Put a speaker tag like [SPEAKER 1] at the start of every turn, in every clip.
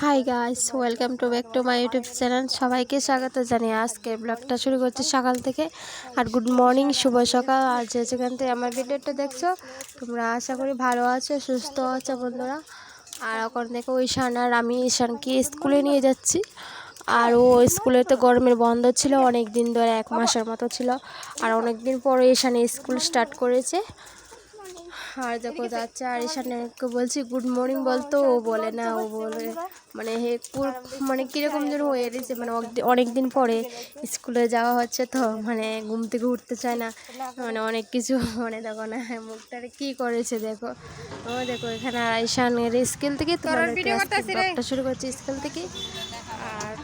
[SPEAKER 1] Hi guys welcome to back to my YouTube channel সবাইকে স্বাগত জানিয়ে আজকে ব্লগটা শুরু করছি সকাল থেকে। আর গুড মর্নিং শুভ সকাল। আর যে যেখান থেকে আমার ভিডিওটা দেখছ তোমরা আশা করি ভালো আছো সুস্থ আছো বন্ধুরা। আর এখন দেখো ঈশান আর আমি ঈশানকে স্কুলে নিয়ে যাচ্ছি। আর ও স্কুলে তো গরমের বন্ধ ছিল অনেক দিন ধরে এক মাসের মতো ছিল। আর অনেক দিন পরে ঈশান স্কুল স্টার্ট করেছে। আর দেখো যাচ্ছে আর ঈশানকে বলছি গুড মর্নিং বলতো ও বলে না ও বলে মানে হে মানে কীরকম যেন হয়ে গেছে মানে অনেক দিন পরে স্কুলে যাওয়া হচ্ছে তো মানে ঘুম থেকে উঠতে চায় না মানে অনেক কিছু মানে দেখো না মুখটারে কি করেছে দেখো। ও দেখো এখানে আর ঈশানের স্কুল থেকে তোমার শুরু করছে স্কুল থেকে। আর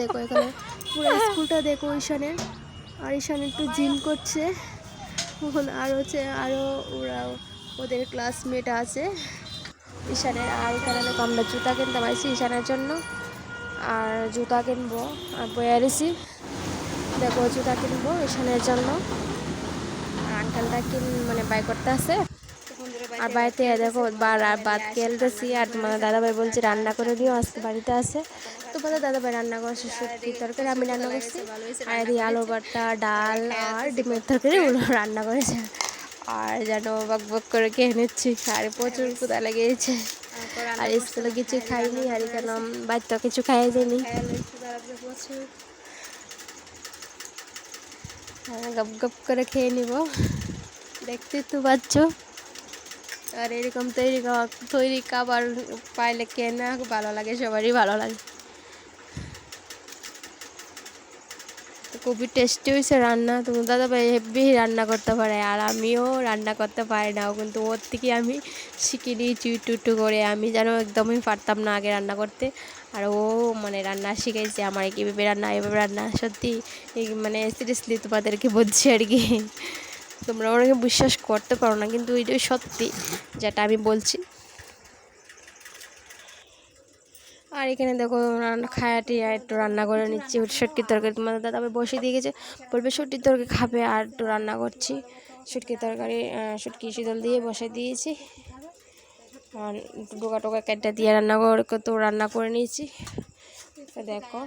[SPEAKER 1] দেখো এখানে পুরো স্কুলটা দেখো ঈশানের আর ঈশান একটু জিম করছে। এখন আর হচ্ছে আরও ওরা ওদের ক্লাসমেট আছে। ঈশানের আর এখানে আমরা জুতা কিনতে পারছি ঈশানের জন্য। আর জুতা কিনবো, আর বয়ারিসি দেখো জুতা কিনবো ঈশানের জন্য। আর আঙ্কালটা কিন মানে বাই করতে আছে। আর বাড়িতে দেখো ভাত খেলতেছি আর তোমাদের দাদাভাই বলছে, রান্না করে দিও, আজকে বাড়িতে আছে। তোমাদের দাদাভাই রান্না করছে সত্যি তরকারি আমি রান্না করছি। আর এদিকে আলু ভর্তা ডাল আর ডিমের তরকারি ওগুলো রান্না করেছে। আর যেন বক বক করে খেয়ে নিচ্ছি। আর প্রচুর ক্ষুদা লেগেছে। আর স্কুলে কিছু খাইনি আর কেন বাড়িতে কিছু খাইয়ে দিইনি হ্যাঁ, গপ গপ করে খেয়ে নিব। দেখতে তো পাচ্ছ। আর এরকম তৈরি তৈরি খাবার পাইলে কে না ভালো লাগে সবারই ভালো লাগে। খুবই টেস্টি হয়েছে রান্না। তোমার দাদা ভাই হেভি রান্না করতে পারে আর আমিও রান্না করতে পারি না। কিন্তু ওর থেকে আমি শিখে নিয়েছি একটু একটু করে। আমি যেন একদমই পারতাম না আগে রান্না করতে। আর ও মানে রান্না শিখাইছে আমার কীভাবে রান্না, এভাবে রান্না। সত্যি মানে সিরিয়াসলি তোমাদেরকে বলছি আর কি। তোমরা অনেকে বিশ্বাস করতে পারো না। কিন্তু এটাই সত্যি যেটা আমি বলছি আর এখানে দেখো খায়াটি একটু রান্না করে নিচ্ছি। সটকির তরকারি তোমাদের দাদা আবার বসে দিয়ে গেছে। বলবে সটকির তরকারি খাবে আর একটু রান্না করছি। শুটকির তরকারি শুটকি শীতল দিয়ে বসে দিয়েছি। আর ডোকা টোকা কেটে দিয়ে রান্না করে তো রান্না করে নিয়েছি। দেখো।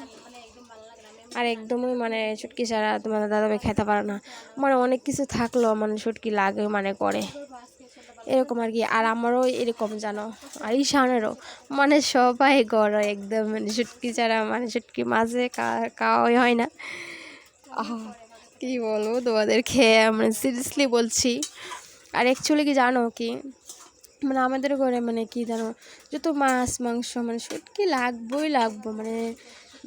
[SPEAKER 1] আর একদমই মানে শুটকি ছাড়া তোমাদের দাদাভাই খেতে পারে না। মানে অনেক কিছু থাকলেও মানে শুটকি লাগে মানে করে। এরকম আর কি। আর আমারও এরকম জানো, আর ঈশানেরও। মানে সবাই গড় একদম মানে শুটকি ছাড়া মানে শুটকি মাঝে খাওয়াই হয় না। কি বলব তোমাদের খেয়ে মানে সিরিয়াসলি বলছি। আর অ্যাকচুয়ালি কি জানো কি মানে আমাদের ঘরে মানে কি জানো, যত মাছ, মাংস মানে শুটকি লাগবোই লাগবো মানে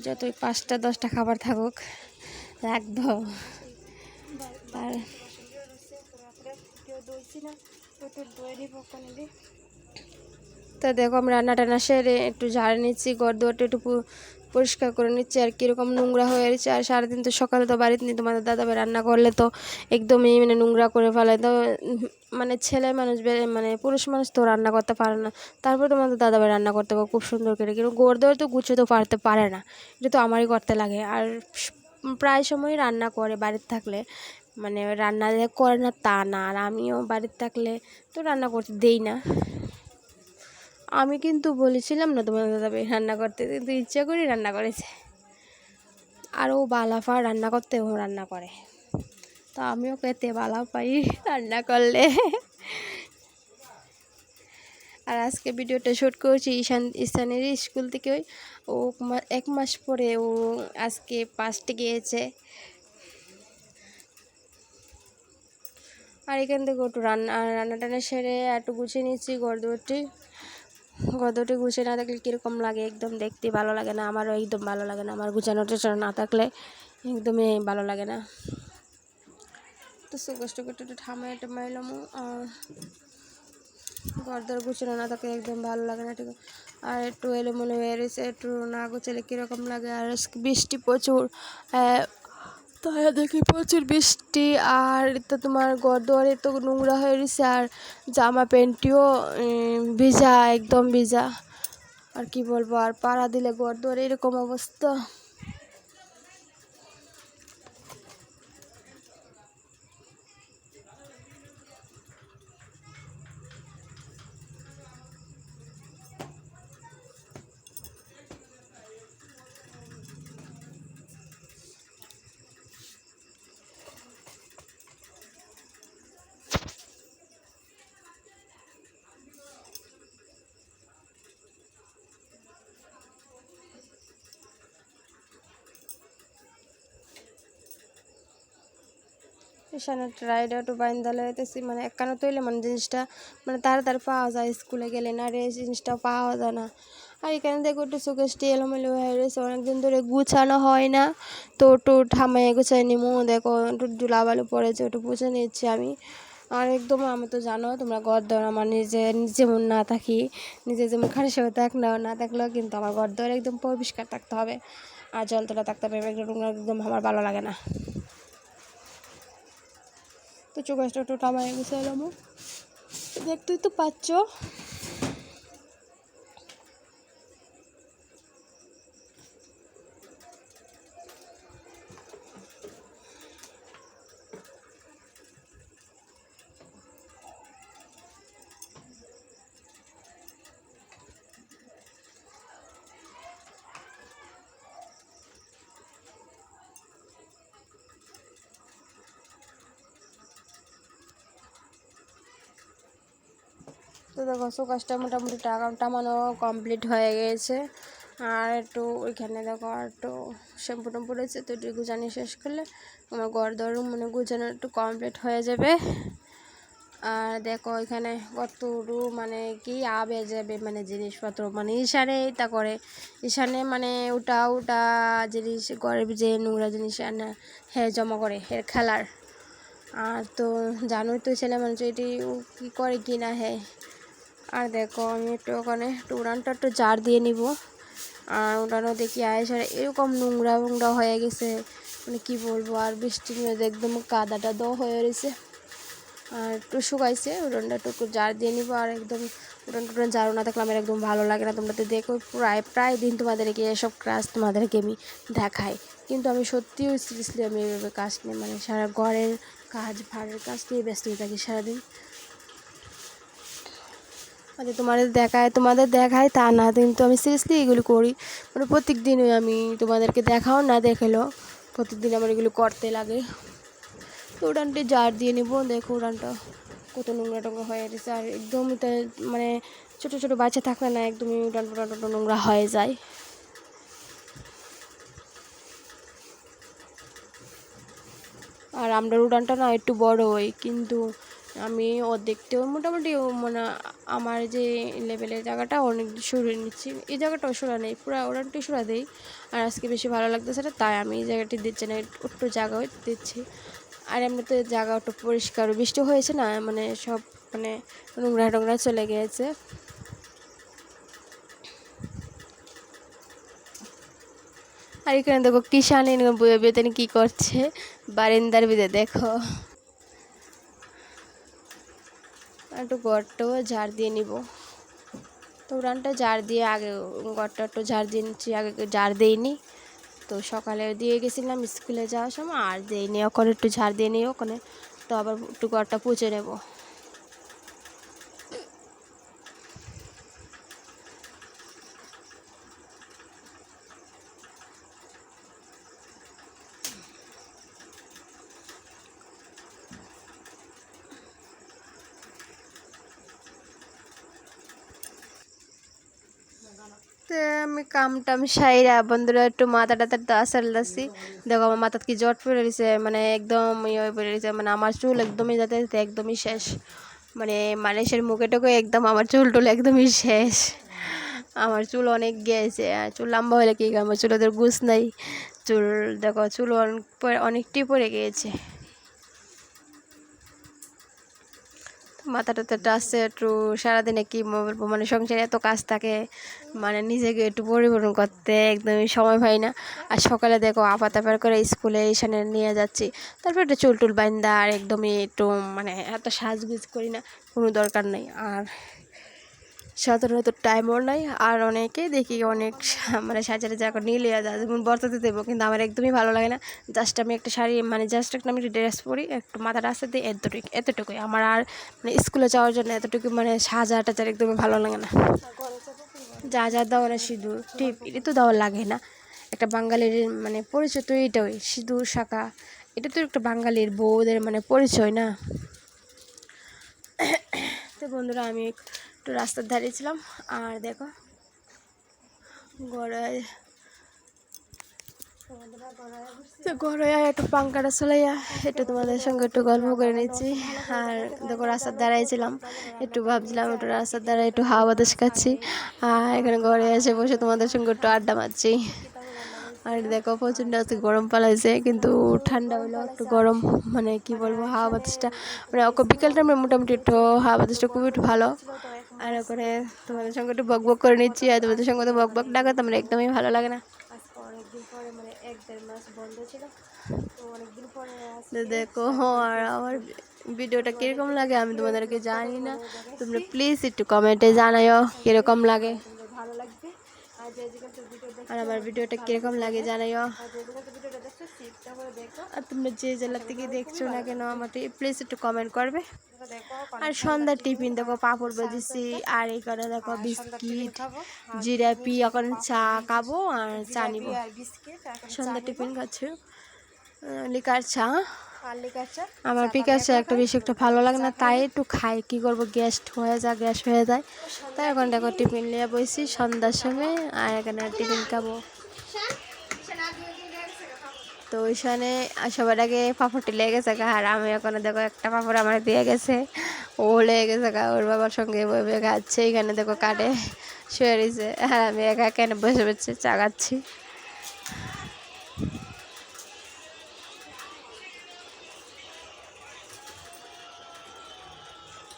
[SPEAKER 1] যতই পাঁচটা, দশটা খাবার থাকুক রাখব আর তো দেখো আমি রান্না টান্না সেরে একটু ঝাড়ে নিচ্ছি, ঘর দুয়ারটা একটু পরিষ্কার করে নিচ্ছি। আর কীরকম নোংরা হয়ে গেছে আর সারাদিন তো সকালে তো বাড়িতে নিয়ে তোমাদের দাদাভাই রান্না করলে তো একদমই মানে নোংরা করে ফেলে। তো মানে ছেলে মানুষ মানে পুরুষ মানুষ তো রান্না করতে পারে না। তারপর তোমাদের দাদাভাই রান্না করতে পারে খুব সুন্দর করে। কিন্তু গোর দোয়ার তো গুছিয়ে তো পারতে পারে না। এটা তো আমারই করতে লাগে। আর প্রায় সময় রান্না করে বাড়িতে থাকলে। মানে রান্না করে না তা না। আর আমিও বাড়িতে থাকলে তো রান্না করতে দেই না। আমি কিন্তু বলেছিলাম না তোমার দাদাভাই রান্না করতে, কিন্তু ইচ্ছা করেই রান্না করেছে। আর ও বালাফা রান্না করতে, ও রান্না করে। তো আমিও পেতে বালা পাই রান্না করলে। আর আজকে ভিডিওটা শ্যুট করেছি, ঈশান, ঈশানের স্কুল থেকে ও এক মাস পরে ও আজকে পাঁচটে গিয়েছে। আর এখান থেকে একটু রান্না রান্না টান্না সেরে একটু গুছিয়ে নিচ্ছি গর্দটি। গর্দটি গুছিয়ে না থাকলে কীরকম লাগে একদম দেখতে ভালো লাগে না, আমারও একদম ভালো লাগে না, আমার গুছানো টোছানো না থাকলে একদমই ভালো লাগে না। তো সে কষ্ট করতে একটু ঠামাই টামাইলাম আর গর্দর গুছানো না থাকলে একদম ভালো লাগে না, ঠিক আর একটু এলোমেলো হয়ে রয়েছে, একটু না গুছালে কীরকম লাগে, আর বৃষ্টি প্রচুর তাই দেখি প্রচুর বৃষ্টি, আর তো তোমার ঘর দুয়ারে তো নোংরা হয়ে রয়েছে আর জামা প্যান্টটিও ভিজা, একদম ভিজা। আর কি বলব, আর পাড়া দিলে ঘর দুয়ারে এরকম অবস্থা। এখানে ট্রাইডা একটু বাইন্দা লাইতেছি মানে একখানে তৈলে মানে জিনিসটা মানে তাড়াতাড়ি পাওয়া যায় স্কুলে গেলে, না রে জিনিসটা পাওয়া যায় না। আর এখানে দেখো একটু সুকেশটি এলোমেলো হয়ে রয়েছে, অনেকদিন ধরে গুছানো হয় না। তো একটু ঠামাই গুছাই নিমু, দেখো একটু ধুলাবালু পড়েছে, একটু পুষে নিচ্ছি আমি। আর একদম আমি তো জানো, তোমরা ঘর দর আমার নিজে যেমন না থাকি, নিজে যেমন খালি সে থাক না না থাকলেও কিন্তু আমার ঘর দর একদম পরিষ্কার থাকতে হবে। আর জল তোলা থাকতে হবে একদম আমার ভালো লাগে না। তো চোখ একটু টামাই গেছে দেখতেই তো পাচ্ছ। তো দেখো সুকাশটা মোটামুটি টাকা টামানো কমপ্লিট হয়ে গেছে। আর একটু ওইখানে দেখো, আর একটু শ্যাম্পু ট্যাম্পু রয়েছে, তো একটু গুজানি শেষ করলে আমার গড় দর মানে গুজানো একটু কমপ্লিট হয়ে যাবে। আর দেখো এখানে কতটু মানে কি আবে যাবে মানে জিনিসপত্র মানে ইশানে তা করে ইশানে মানে ওটা ওটা জিনিস, ঘরের যে নোংরা জিনিস আনা হ্যাঁ জমা করে, এর খেলার। আর তো জানোই তো ছেলে মানুষ, এটি কী করে কি না হ্যাঁ। আর দেখো, আমি একটু ওখানে একটু উড়ানটা একটু জার দিয়ে নিব। আর উড়ানও দেখি আয়েসার এরকম নোংরা নোংরা হয়ে গেছে। মানে কি বলব, আর বৃষ্টির মধ্যে একদম কাদাটা দ হয়ে রয়েছে। আর একটু শুকাইছে, উড়নটা একটু জার দিয়ে নিব। আর একদম উড়ন টুটন জারও না থাকলে আমার একদম ভালো লাগে না। তোমরা তো দেখো, প্রায় প্রায় দিন তোমাদেরকে, এসব কাজ তোমাদেরকে আমি দেখাই। কিন্তু আমি সত্যিও সিরিয়াসলি আমি এভাবে কাজ নিয়ে মানে সারা ঘরের কাজ ভাড়ের কাজ নিয়ে ব্যস্ত হয়ে থাকি সারাদিন। মানে তোমাদের দেখায় তোমাদের দেখায় তা না, কিন্তু আমি সিরিয়াসলি এগুলো করি। মানে প্রত্যেক দিনই আমি তোমাদেরকে দেখাও না, দেখাল। প্রত্যেকদিন আমার এগুলো করতে লাগে। তো উড়ানটি জার দিয়ে নেব। দেখো উড়ানটা কত নোংরা টোংরা হয়ে গেছে। আর একদম মানে ছোটো ছোটো বাচ্চা থাকলে না একদমই উড়ান টোটো নোংরা হয়ে যায়। আর আমরা উড়ানটা না একটু বড় হই, কিন্তু আমি অর্ধেকটাও মোটামুটি মানে আমার যে লেভেলের জায়গাটা অনেক সরিয়ে নিচ্ছি। এই জায়গাটাও সরা নেই, পুরো উড়ানটি সরা দেই। আর আজকে বেশি ভালো লাগতেছে না, তাই আমি এই জায়গাটি দিচ্ছি না একটু জায়গা দিচ্ছি। আর এমনি তো জায়গা একটু পরিষ্কার, বৃষ্টি হয়েছে না মানে সব মানে নোংরা টোংরা চলে গিয়েছে। আর এখানে দেখো কিষান বেতন কী করছে? বারিন্দার বিদে দেখো। একটু গড়টাও ঝাড় দিয়ে নিব। তো উড়ানটা ঝাড় দিয়ে আগে গড়টা একটু ঝাড় দিয়ে নিচ্ছি, আগে ঝাড় দিইনি তো সকালে দিয়ে গেছিলাম স্কুলে যাওয়ার সময়, আর দিইনি ওখানে একটু ঝাড় দিয়ে নিই ওখানে। তো আবার একটু গড়টা পুঁছে নেব। আমি কাম টাম সাইরা, বন্ধুরা একটু মাথা টাথা দাসার লাসি দেখো আমার মাথাত কি জট পড়ে রয়েছে মানে একদম ইয়ে পড়ে রয়েছে মানে আমার চুল একদমই যাতে একদমই শেষ। মানে মানুষের মুখে টুকে একদম আমার চুল টুল একদমই শেষ। আমার চুল অনেক গেছে চুল লম্বা হলে কী আমার চুল ওদের গুছ নাই। চুল, দেখো চুল অনেক অনেকটাই পড়ে গিয়েছে। মাথা তো আসছে একটু সারাদিনে কি মানে সংসারে এত কাজ থাকে মানে নিজেকে একটু পরিবর্তন করতে একদমই সময় পাই না। আর সকালে দেখো আপা তাপার করে স্কুলে এখানে নিয়ে যাচ্ছি। তারপর একটু চুল টুল বাইন্দা আর একদমই একটু মানে এত সাজগুজ করি না, কোনো দরকার নেই। আর সাধারণত টাইমও নাই, আর অনেকে দেখি অনেক মানে সাজারে যা যায় যেমন বর্তাতে দেবো, কিন্তু আমার একদমই ভালো লাগে না। জাস্ট আমি একটা শাড়ি মানে জাস্ট একটা আমি ড্রেস পরি, একটু মাথা রাস্তা দিই এতটুকু এতটুকুই। আমার আর মানে স্কুলে যাওয়ার জন্য এতটুকু মানে সাজা টাজার একদমই ভালো লাগে না। যা যা দেওয়া না সিঁদুর টিপ এটা তো দেওয়া লাগে না। একটা বাঙালির মানে পরিচয় তো এইটাই সিঁদুর, শাখা। এটা তো একটা বাঙালির বউদের মানে পরিচয় না। তো বন্ধুরা, আমি একটু রাস্তার ধারে ছিলাম, আর দেখো, গড়ায় তো একটু পাঙ্কাটা চলাইয়া একটু তোমাদের সঙ্গে একটু গল্প করে নিচ্ছি। আর দেখো, রাস্তার ধারায় ছিলাম, একটু ভাবছিলাম একটু রাস্তার দ্বারা একটু হাওয়া বাতাস খাচ্ছি, আর এখানে ঘরে এসে বসে তোমাদের সঙ্গে একটু আড্ডা মারছি। আর দেখো প্রচণ্ড আজকে গরম পালাইছে, কিন্তু ঠান্ডা হলো একটু গরম মানে কি বলব, হাওয়া বাতাসটা। মানে বিকেল টাইমে মোটামুটি একটু হাওয়া বাতাসটা খুবই ভালো। আর করে তোমাদের সঙ্গে একটু বক বক করে নিচ্ছি, আর তোমাদের সঙ্গে তো বক বক ডাকা তো আমার একদমই ভালো লাগে না। অনেকদিন পরে মানে দেখো, আর আমার ভিডিওটা কীরকম লাগে আমি তোমাদেরকে জানি না। তোমরা প্লিজ একটু কমেন্টে জানাইও কীরকম লাগে। ভালো লাগবে আর আমার ভিডিওটা কীরকম লাগে জানাইও। আর তোমরা যে জেলা থেকে দেখছ না কেন, আমাকে প্লিজ একটু কমেন্ট করবে। আর সন্ধ্যার টিফিন দেখো, পাঁপড় বেজেছি, আর এই এখানে দেখো বিস্কিট জিরাপি এখন চা খাব আর চা নিব। সন্ধ্যার টিফিন খাচ্ছি। লিকার চা। আমার পিকার চা একটা বেশি একটা ভালো লাগে না তাই একটু খাই কি করব গ্যাস হয়ে যায় গ্যাস হয়ে যায়। তাই এখন দেখো টিফিন নিয়ে বসছি সন্ধ্যার সময় আর এখানে টিফিন খাব। তো ওইখানে সবার আগে পাঁপড়টি লেগে গেছে গা, আর আমি এখন দেখো একটা পাঁপড় আমার দিয়ে গেছে ও লেগে গেছে গা, ওর বাবার সঙ্গে খাচ্ছে এখানে দেখো কাটে শুয়ে রয়েছে আর আমি একা এখানে বসে বসে চা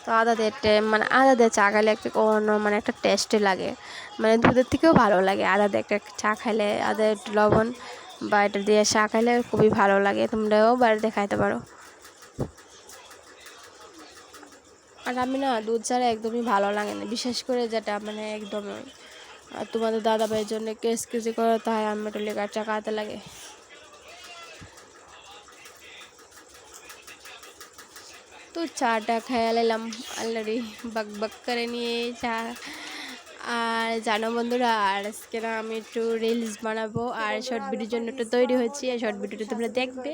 [SPEAKER 1] তো আদা দিয়ে মানে আদা দিয়ে চা খাইলে একটা অন্য মানে একটা টেস্টি লাগে। মানে দুধের থেকেও ভালো লাগে। আদা দিয়ে একটা চা খাইলে আদা একটু লবণ বা এটা দিয়ে চা খাইলে খুবই ভালো লাগে। তোমরাও বাড়িতে খাইতে পারো। আর আমি না, দুধ ছাড়া একদমই ভালো লাগে না। বিশেষ করে যেটা মানে একদম আর তোমাদের দাদা ভাইয়ের জন্য কেস কেজি করে, তাই আমি একটু লেগার চা খাওয়াতে লাগে। তো চাটা খেয়ে নিলাম অলরেডি বক বক করে নিয়ে চা আর জানো বন্ধুরা আর আজকে না আমি একটু রিলস বানাবো আর শর্ট ভিডিওর জন্য একটু তৈরি হচ্ছি আর শর্ট ভিডিওটা তোমরা দেখবে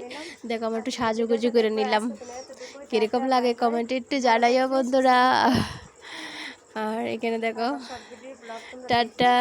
[SPEAKER 1] দেখো আমি একটু সাজুগুজু করে নিলাম কীরকম লাগে কমেন্টে একটু জানাইও বন্ধুরা আর এখানে দেখো টাটা